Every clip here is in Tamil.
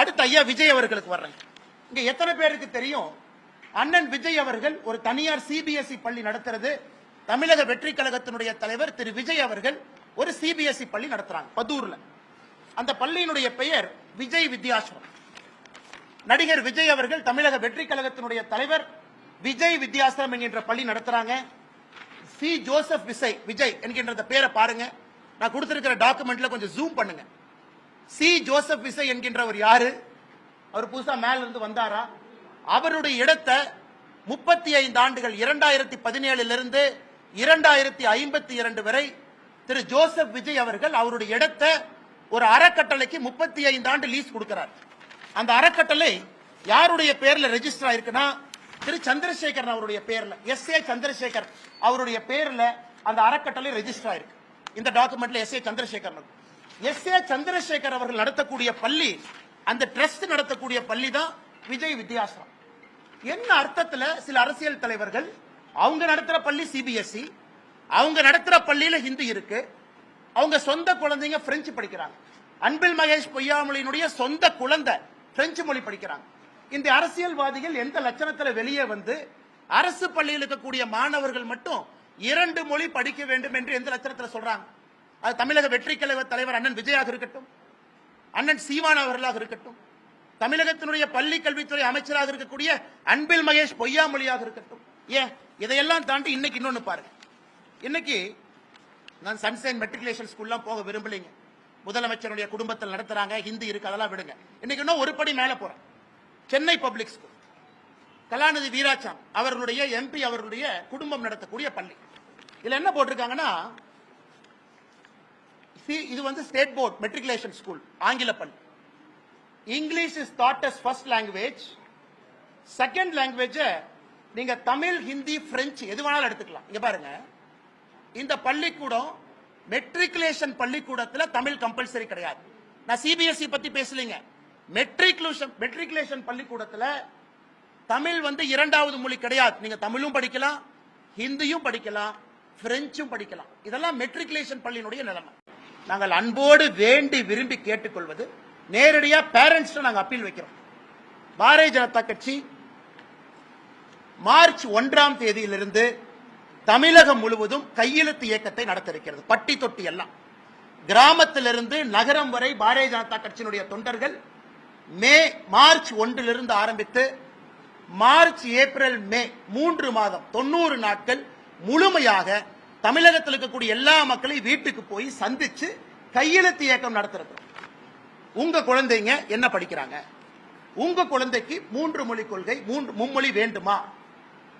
அடுத்து ஐயா விஜய் அவர்களுக்கு வர்றேன் இங்க எத்தனை பேருக்கு தெரியும்? அண்ணன் விஜய் அவர்கள் ஒரு தனியார் சிபிஎஸ்இ பள்ளி நடத்துறது. தமிழக வெற்றி கழகத்தினுடைய தலைவர் திரு விஜய் அவர்கள் ஒரு சிபிஎஸ்இ பள்ளி நடத்துறாங்க பதூர்ல. அந்த பள்ளியினுடைய பெயர் விஜய் வித்யாசிரம் நடிகர் விஜய் அவர்கள் தமிழக வெற்றி கழகத்தினுடைய தலைவர் விஜய் வித்யாசிரம் என்கின்ற பள்ளி நடத்துறாங்க. சி. ஜோசப் விசை விஜய் என்கின்ற பேரை பாருங்க. நான் கொடுத்திருக்கிற டாக்குமெண்ட்ல கொஞ்சம் ஜூம் பண்ணுங்க. சி. ஜோசப் விசை என்கின்றவர் யாரு? அவர் புதுசா மேல இருந்து வந்தாரா? அவருடைய இடத்தை முப்பத்தி ஐந்து ஆண்டுகள் இரண்டாயிரத்தி பதினேழுல இருந்து இரண்டாயிரத்தி ஐம்பத்தி இரண்டு வரை திரு. ஜோசப் விஜய் அவர்கள் அவருடைய இடத்தை ஒரு அறக்கட்டளைக்கு முப்பத்தி ஐந்து ஆண்டு லீஸ் கொடுக்கிறார். அந்த அறக்கட்டளை யாருடைய பேர்ல ரெஜிஸ்டர் ஆயிருக்குன்னா திரு. சந்திரசேகரன் அவருடைய பேர்ல எஸ் ஏ சந்திரசேகர் அவருடைய பேர்ல அந்த அறக்கட்டளை ரெஜிஸ்டர் ஆயிருக்கு. இந்த டாக்குமெண்ட்ல S A Chandrasekaran S. A. Chandrasekar அவர்கள் நடத்தக்கூடிய பள்ளி அந்த ட்ரஸ்ட் நடத்தக்கூடிய பள்ளி தான் விஜய் வித்யாசிரம். என்ன அர்த்தத்தில் சில அரசியல் தலைவர்கள் அவங்க நடத்துகிற பள்ளி சிபிஎஸ்இ அவங்க நடத்துகிற பள்ளியில் ஹிந்தி இருக்கு அவங்க சொந்த குழந்தைங்க பிரெஞ்சு படிக்கிறாங்க. அன்பில் மகேஷ் பொய்யாமொழியினுடைய சொந்த குழந்தை பிரெஞ்சு மொழி படிக்கிறாங்க. இந்த அரசியல்வாதிகள் எந்த லட்சணத்தில் வெளியே வந்து அரசு பள்ளியில் இருக்கக்கூடிய மாணவர்கள் மட்டும் இரண்டு மொழி படிக்க வேண்டும் என்று எந்த லட்சணத்தில் சொல்றாங்க? அது தமிழக வெற்றி கழக தலைவர் அண்ணன் விஜயாக இருக்கட்டும் அண்ணன் சீமான் அவர்களாக இருக்கட்டும் தமிழகத்தினுடைய பள்ளி கல்வித்துறை அமைச்சராக இருக்கக்கூடிய அன்பில் மகேஷ் பொய்யாமொழியாக இருக்கட்டும். ஏன்? இதையெல்லாம் தாண்டி இன்னைக்கு இன்னொன்று பாருங்க இன்னைக்கு நான் சன்சைன் மெட்ரிகுலேஷன் ஸ்கூல்லாம் போக விரும்பலைங்க. முதலமைச்சருடைய குடும்பத்தில் நடத்துறாங்க ஹிந்தி இருக்கு அதெல்லாம் விடுங்க. இன்னைக்கு இன்னும் ஒரு படி மேலே போறேன். Chennai public school. கலாநிதி வீராச்சாம் அவர்களுடைய எம்பி அவர்களுடைய குடும்பம் நடத்தக்கூடிய பள்ளி. இதுல என்ன போட்டிருக்காங்கன்னா சி இது வந்து ஸ்டேட் போர்ட் மெட்ரிகுலேஷன் ஸ்கூல் ஆங்கில பள்ளி English is thought as first language second language நீங்க தமிழ் ஹிந்தி பிரெஞ்சு எது வேணாலும் எடுத்துக்கலாம். இங்க பாருங்க. இந்த பள்ளிக்கூடம் மெட்ரிகுலேஷன் பள்ளிக்கூடத்தில் தமிழ் கம்பல்சரி கிடையாது. நான் சிபிஎஸ்இ பத்தி பேசலீங்க. மெட்ரிகுலேஷன் மெட்ரிகுலேஷன் பள்ளிக்கூடத்தில் தமிழ் வந்து இரண்டாவது மொழி கிடையாது. நீங்க தமிழும் படிக்கலாம் ஹிந்தியும் படிக்கலாம் பிரெஞ்சும் படிக்கலாம். இதெல்லாம் மெட்ரிகுலேஷன் பள்ளியினுடைய நிலைமை. நாங்கள் அன்போடு வேண்டி விரும்பி கேட்டுக்கொள்வது நேரடியாக பேரண்ட்ஸ் நாங்கள் அப்பீல் வைக்கிறோம். பாரதிய ஜனதா கட்சி மார்ச் ஒன்றாம் தேதியிலிருந்து தமிழகம் முழுவதும் கையெழுத்து இயக்கத்தை நடத்த இருக்கிறது பட்டி தொட்டி எல்லாம். கிராமத்திலிருந்து நகரம் வரை பாரதிய ஜனதா கட்சியினுடைய தொண்டர்கள் மே மார்ச் ஒன்றிலிருந்து ஆரம்பித்து மார்ச் ஏப்ரல் மே மூன்று மாதம் தொண்ணூறு நாட்கள் முழுமையாக தமிழகத்தில் இருக்கக்கூடிய எல்லா மக்களையும் வீட்டுக்கு போய் சந்திச்சு கையெழுத்து இயக்கம் நடத்துறது. உங்க குழந்தைங்க என்ன படிக்கிறாங்க? உங்க குழந்தைக்கு மூன்று மொழி கொள்கை மூன்று மும்மொழி வேண்டுமா?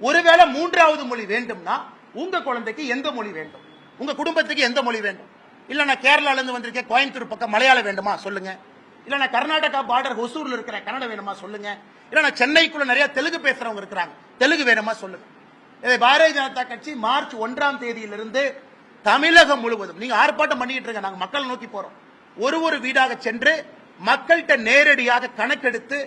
ஒருவேளை மூன்றாவது மொழி வேண்டும்னா உங்க குழந்தைக்கு எந்த மொழி வேண்டும்? உங்க குடும்பத்துக்கு எந்த மொழி வேண்டும்? இல்ல நான் கேரளால இருந்து வந்திருக்கேன் கோயம்புத்தூர் பக்கம் மலையாளம் வேண்டுமா? சொல்லுங்க. இல்ல நான் கர்நாடகா பார்டர் ஹொசூர்ல இருக்கிற கன்னடம் வேணுமா? சொல்லுங்க. இல்ல நான் சென்னைக்குள்ள நிறைய தெலுங்கு பேசுறவங்க இருக்கிறாங்க தெலுங்கு வேணுமா? சொல்லுங்க. இதை பாரதிய ஜனதா கட்சி மார்ச் ஒன்றாம் தேதியிலிருந்து தமிழகம் முழுவதும் நீங்க ஆர்ப்பாட்டம் பண்ணிக்கிட்டு இருக்க நாங்க மக்களை நோக்கி போறோம். ஒரு ஒரு வீடாக சென்று மக்கள்கிட்ட நேரடியாக கணக்கெடுத்து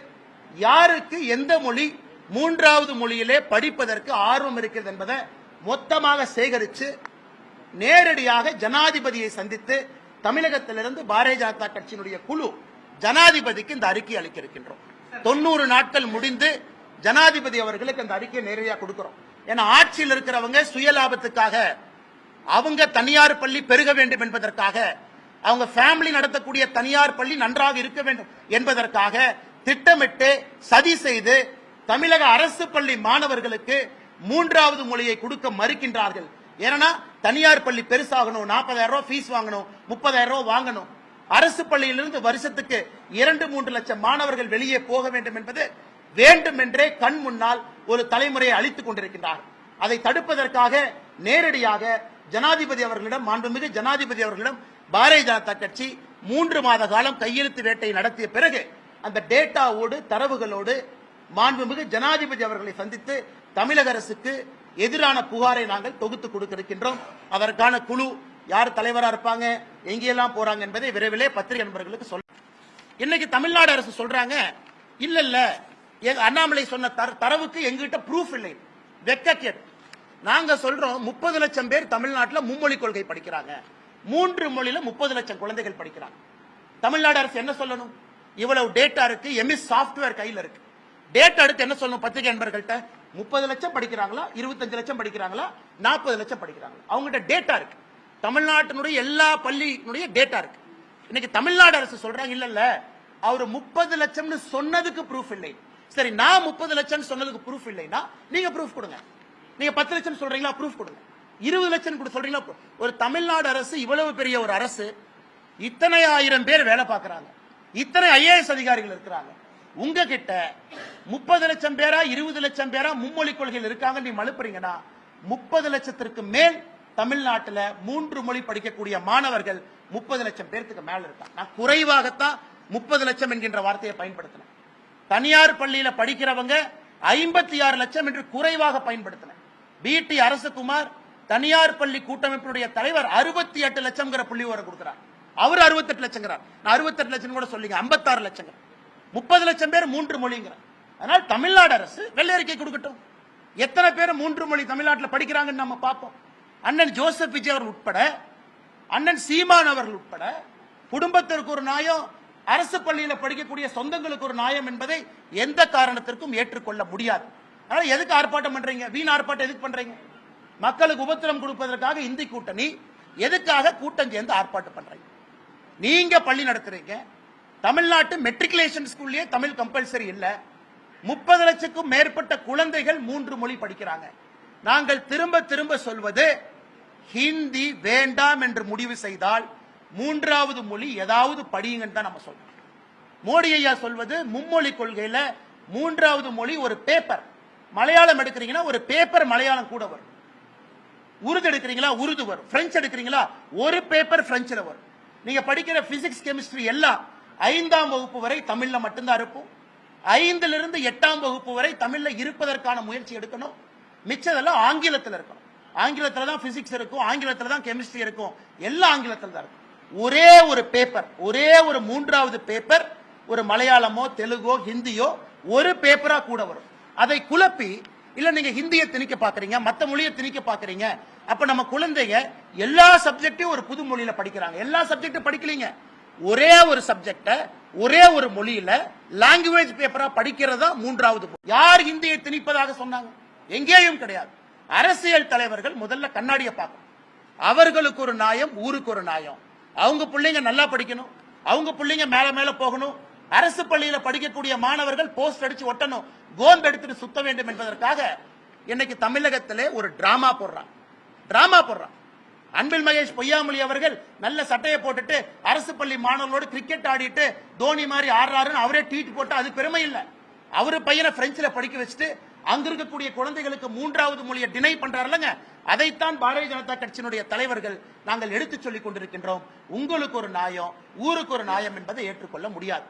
யாருக்கு எந்த மொழி மூன்றாவது மொழியிலே படிப்பதற்கு ஆர்வம் இருக்கிறது என்பதை மொத்தமாக சேகரித்து நேரடியாக ஜனாதிபதியை சந்தித்து தமிழகத்திலிருந்து பாரதிய ஜனதா கட்சியினுடைய குழு ஜனாதிபதிக்கு இந்த அறிக்கை அளிக்க இருக்கின்றோம். தொண்ணூறு நாட்கள் முடிந்து ஜனாதிபதி அவர்களுக்கு அந்த அறிக்கையை நேரடியாக கொடுக்கிறோம். ஏன்னா ஆட்சியில் இருக்கிறவங்க சுய லாபத்துக்காக அவங்க தனியார் பள்ளி பெருக வேண்டும் என்பதற்காக அவங்க ஃபேமிலி நடத்தக்கூடிய தனியார் பள்ளி நன்றாக இருக்க வேண்டும் என்பதற்காக திட்டமிட்டு சதி செய்து தமிழக அரசு பள்ளி மாணவர்களுக்கு மூன்றாவது மொழியை கொடுக்க மறுக்கின்றார்கள். ஏன்னா தனியார் பள்ளி பெருசாகணும் நாற்பதாயிரம் ரூபாய் ஃபீஸ் வாங்கணும் முப்பதாயிரம் ரூபாய் வாங்கணும். அரசு பள்ளியிலிருந்து வருஷத்துக்கு இரண்டு மூன்று லட்சம் மாணவர்கள் வெளியே போக வேண்டும் என்பது வேண்டுமென்றே கண் முன்னால் ஒரு தலைமுறையை அழித்துக் கொண்டிருக்கின்றார். அதை தடுப்பதற்காக நேரடியாக ஜனாதிபதி அவர்களிடம் மாண்புமிகு ஜனாதிபதி அவர்களிடம் பாரதிய ஜனதா கட்சி மூன்று மாத காலம் கையெழுத்து வேட்டை நடத்திய பிறகு அந்த டேட்டாவோடு தரவுகளோடு மாண்புமிகு ஜனாதிபதி அவர்களை சந்தித்து தமிழக அரசுக்கு எதிரான புகாரை நாங்கள் தொகுத்து கொடுக்க இருக்கின்றோம் அதற்கான குழு யார் தலைவராக இருப்பாங்க எங்கெல்லாம் போறாங்க என்பதை விரைவிலே பத்திரிகை நண்பர்களுக்கு சொல்ல இன்னைக்கு தமிழ்நாடு அரசு சொல்றாங்க இல்ல இல்ல அண்ணாமலை சொன்ன தர- தரவுக்கு எங்கிட்ட ப்ரூஃப் இல்லை. வெக்கக்கேடு. நாங்க சொல்றோம் முப்பது லட்சம் பேர் தமிழ்நாட்டில் மும்மொழி கொள்கை படிக்கிறாங்க. மூன்று மொழியில முப்பது லட்சம் குழந்தைகள் படிக்கிறாங்க. தமிழ்நாடு அரசு என்ன சொல்லணும்? இவ்வளவு டேட்டா இருக்கு எம்எஸ் சாஃப்ட்வேர் கையில் இருக்கு. டேட்டா எடுத்து என்ன சொல்லணும் பத்திரிகை நண்பர்கள்ட்ட? முப்பது லட்சம் படிக்கிறாங்களா? இருபத்தஞ்சு லட்சம் படிக்கிறாங்களா? நாற்பது லட்சம் படிக்கிறாங்களா? அவங்ககிட்ட டேட்டா இருக்கு. தமிழ்நாட்டினுடைய எல்லா பள்ளியினுடைய டேட்டா இருக்கு. இன்னைக்கு தமிழ்நாடு அரசு சொல்றாங்க இல்ல இல்ல அவர் முப்பது லட்சம்னு சொன்னதுக்கு ப்ரூஃப் இல்லை. சரி நான் முப்பது லட்சம் சொன்னதுக்கு ப்ரூஃப் இல்லைன்னா நீங்க ப்ரூஃப் கொடுங்க. நீங்க பத்து லட்சம் சொல்றீங்களா ப்ரூஃப் கொடுங்க. இருபது லட்சம் கூட சொல்றீங்களா ஒரு தமிழ்நாடு அரசு இவ்வளவு பெரிய ஒரு அரசு இத்தனை ஆயிரம் பேர் வேலை பார்க்கறாங்க. இத்தனை ஐஏஎஸ் அதிகாரிகள் இருக்கிறாங்க. உங்ககிட்ட முப்பது லட்சம் பேரா இருபது லட்சம் பேரா மும்மொழி கொள்கையில் இருக்காங்க நீ மழுப்புறீங்கன்னா முப்பது லட்சத்திற்கு மேல் தமிழ்நாட்டுல மூன்று மொழி படிக்கக்கூடிய மாணவர்கள் முப்பது லட்சம் பேர்த்துக்கு மேல இருக்காங்க நான் குறைவாகத்தான் முப்பது லட்சம் என்கின்ற வார்த்தையை பயன்படுத்தினேன். தனியார் பள்ளியில படிக்கிறவங்க ஐம்பத்தி ஆறு லட்சம் என்று குறைவாக பயன்படுத்தினேன் பிடி அரசகுமார் தனியார் பள்ளி கூட்டமைப்பினுடைய தலைவர் அறுபத்தி எட்டு லட்சம்ங்கிற புள்ளி விவரம் கொடுக்கிறார். அவர் அறுபத்தெட்டு லட்சங்கிறார். நான் அறுபத்தெட்டு லட்சம் கூட சொல்லிங்க. ஐம்பத்தாறு லட்சம் முப்பது லட்சம் பேர் மூன்று மொழிங்கிறார் அதனால் தமிழ்நாடு அரசு வெள்ளை அறிக்கை கொடுக்கட்டும். எத்தனை பேர் மூன்று மொழி தமிழ்நாட்டில் படிக்கிறாங்கன்னு நம்ம பார்ப்போம். அண்ணன் ஜோசப் விஜய் அவர்கள் உட்பட அண்ணன் சீமான் அவர்கள் உட்பட குடும்பத்திற்கு ஒரு நாயம் அரசு பள்ளியில் படிக்கக்கூடிய சொந்தங்களுக்கு ஒரு நியாயம் என்பதை எந்த காரணத்திற்கும் ஏற்றுக்கொள்ள முடியாது. அதனால் எதுக்கு ஆர்ப்பாட்டம் பண்றீங்க? வீண் ஆர்ப்பாட்டம் எதுக்கு பண்றீங்க? மக்களுக்கு உபத்திரம் கொடுப்பதற்காக இந்தி கூட்டணி எதுக்காக கூட்டம் சேர்ந்து ஆர்ப்பாட்டம் பண்றீங்க? நீங்க பள்ளி நடத்துறீங்க. தமிழ்நாட்டு மெட்ரிகுலேஷன் ஸ்கூல்லயே தமிழ் கம்பல்சரி இல்லை. முப்பது லட்சத்துக்கும் மேற்பட்ட குழந்தைகள் மூன்று மொழி படிக்கிறாங்க. நாங்கள் திரும்ப திரும்ப சொல்வது ஹிந்தி வேண்டாம் என்று முடிவு செய்தால் மூன்றாவது மொழி ஏதாவது படியுங்கன்னு தான் நம்ம சொல்றோம். மோடி ஐயா சொல்வது மும்மொழி கொள்கையில மூன்றாவது மொழி ஒரு பேப்பர் மலையாளம் எடுக்கிறீங்கன்னா ஒரு பேப்பர் மலையாளம் கூட வரும். உருது எடுக்கிறீங்களா உருது வரும். பிரெஞ்சு எடுக்கிறீங்களா ஒரு பேப்பர் பிரெஞ்சில் வரும். நீங்க படிக்கிற பிசிக்ஸ் கெமிஸ்ட்ரி எல்லாம் ஐந்தாம் வகுப்பு வரை தமிழ்ல மட்டும்தான் இருக்கும். ஐந்துல இருந்து எட்டாம் வகுப்பு வரை தமிழ்ல இருப்பதற்கான முயற்சி எடுக்கணும். மிச்சதெல்லாம் ஆங்கிலத்தில் இருக்கணும். ஆங்கிலத்தில் தான் பிசிக்ஸ் இருக்கும். ஆங்கிலத்தில் தான் கெமிஸ்ட்ரி இருக்கும். எல்லாம் ஆங்கிலத்தில் தான் இருக்கும். ஒரே ஒரு பேப்பர் ஒரே ஒரு மூன்றாவது பேப்பர் ஒரு மலையாளமோ தெலுங்கோ ஹிந்தியோ ஒரு பேப்பரா கூட வரும். அதை குழப்பி இல்ல நீங்க ஹிந்தியை திணிக்க பாக்குறீங்க மத்த மொழியை திணிக்க பாக்குறீங்க அப்ப நம்ம குழந்தைங்க எல்லா சப்ஜெக்டையும் ஒரு புது மொழியில படிக்கிறாங்க. எல்லா சப்ஜெக்டும் படிக்கலீங்க. ஒரே ஒரு சப்ஜெக்ட ஒரே ஒரு மொழியில லாங்குவேஜ் பேப்பரா படிக்கிறதா மூன்றாவது யார் ஹிந்தியை திணிப்பதாக சொன்னாங்க? எங்கேயும் கிடையாது. அரசியல் தலைவர்கள் முதல்ல கண்ணாடியை பார்க்கணும். அவர்களுக்கு ஒரு நாயம் ஊருக்கு ஒரு நியாயம் அவங்க பிள்ளைங்க நல்லா படிக்கணும். அவங்க பிள்ளைங்க மேல மேல போகணும். அரசு பள்ளியில படிக்கக்கூடிய மாணவர்கள் போஸ்ட் அடிச்சு ஒட்டணும். கோம்பு எடுத்துட்டு சுத்த வேண்டும் என்பதற்காக இன்னைக்கு தமிழகத்திலே ஒரு டிராமா போடுறான் டிராமா போடுறான் அன்பில் மகேஷ் பொய்யாமொழி அவர்கள் நல்ல சட்டையை போட்டுட்டு அரசு பள்ளி மாணவர்களோடு கிரிக்கெட் ஆடிட்டு தோனி மாதிரி ஆடுறாருன்னு அவரே ட்வீட் போட்டு அது பெருமை இல்லை. அவரு பையனை பிரெஞ்சில் படிக்க வச்சுட்டு அங்க இருக்கக்கூடிய குழந்தைகளுக்கு மூன்றாவது மொழியை டினை பண்றாருலங்க அதைத்தான் பாரதிய ஜனதா கட்சியினுடைய தலைவர்கள் நாங்கள் எடுத்துச் சொல்லிக் கொண்டிருக்கின்றோம். உங்களுக்கு ஒரு நியாயம் ஊருக்கு ஒரு நியாயம் என்பதை ஏற்றுக்கொள்ள முடியாது.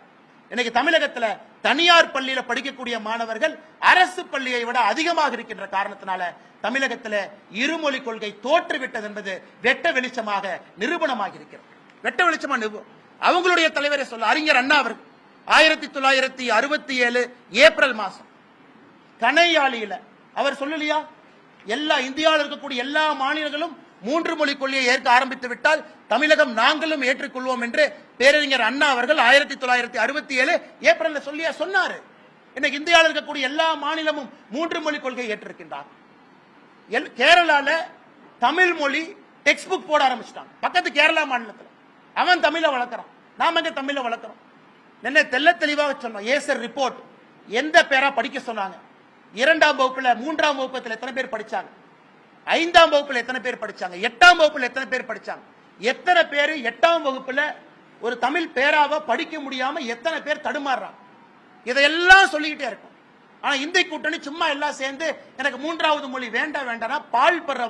இன்னைக்கு தமிழகத்துல தனியார் பள்ளியில படிக்கக்கூடிய மாணவர்கள் அரசு பள்ளியை விட அதிகமாக இருக்கின்ற காரணத்தினால தமிழகத்துல இருமொழி கொள்கை தோற்றுவிட்டது என்பது வெட்ட வெளிச்சமாக நிரூபணமாக இருக்கிறது. வெட்ட வெளிச்சமா அவங்களுடைய தலைவரை சொல்ல அறிஞர் அண்ணா அவர்கள் ஆயிரத்தி தொள்ளாயிரத்தி அறுபத்தி ஏழு ஏப்ரல் மாசம் கனையாளியில அவர் சொல்லலையா? எல்லா இந்தியாவில் இருக்கக்கூடிய எல்லா மாநிலங்களும் மூன்று மொழி கொள்கையை ஏற்க ஆரம்பித்து விட்டால் தமிழகம் நாங்களும் ஏற்றுக்கொள்வோம் என்று பேரறிஞர் அண்ணா அவர்கள் ஆயிரத்தி தொள்ளாயிரத்தி அறுபத்தி ஏழு ஏப்ரல்ல சொல்லியா சொன்னாரு. இன்னைக்கு இந்தியாவில் இருக்கக்கூடிய எல்லா மாநிலமும் மூன்று மொழி கொள்கையை ஏற்றிருக்கின்றார். எல்- கேரளால தமிழ் மொழி டெக்ஸ்ட் புக் போட ஆரம்பிச்சிட்டாங்க. பக்கத்து கேரளா மாநிலத்தில். அவன் தமிழை வளர்க்குறான். நாம எங்க தமிழை வளர்க்குறோம்? என்ன தெல்ல தெளிவாக சொன்னோம். ஏசர் ரிப்போர்ட் எந்த பேரா படிக்க சொன்னாங்க? இரண்டாம் வகுப்புல மூன்றாம் வகுப்புல எத்தனை பேர் படிச்சாங்க? ஐந்தாம் வகுப்புல எத்தனை பேர் படிச்சாங்க? எட்டாம் வகுப்புல எத்தனை பேர் படிச்சாங்க? எத்தனை பேர் எட்டாம் வகுப்புல ஒரு தமிழ் பேராவை படிக்க முடியாம எத்தனை பேர் தடுமாறுறாங்க? இதையெல்லாம் சொல்லிக்கிட்டே இருக்கும். ஆனா இந்திய கூட்டணி சும்மா எல்லாம் சேர்ந்து எனக்கு மூன்றாவது மொழி வேண்டாம் வேண்டாம்னா பால் படுற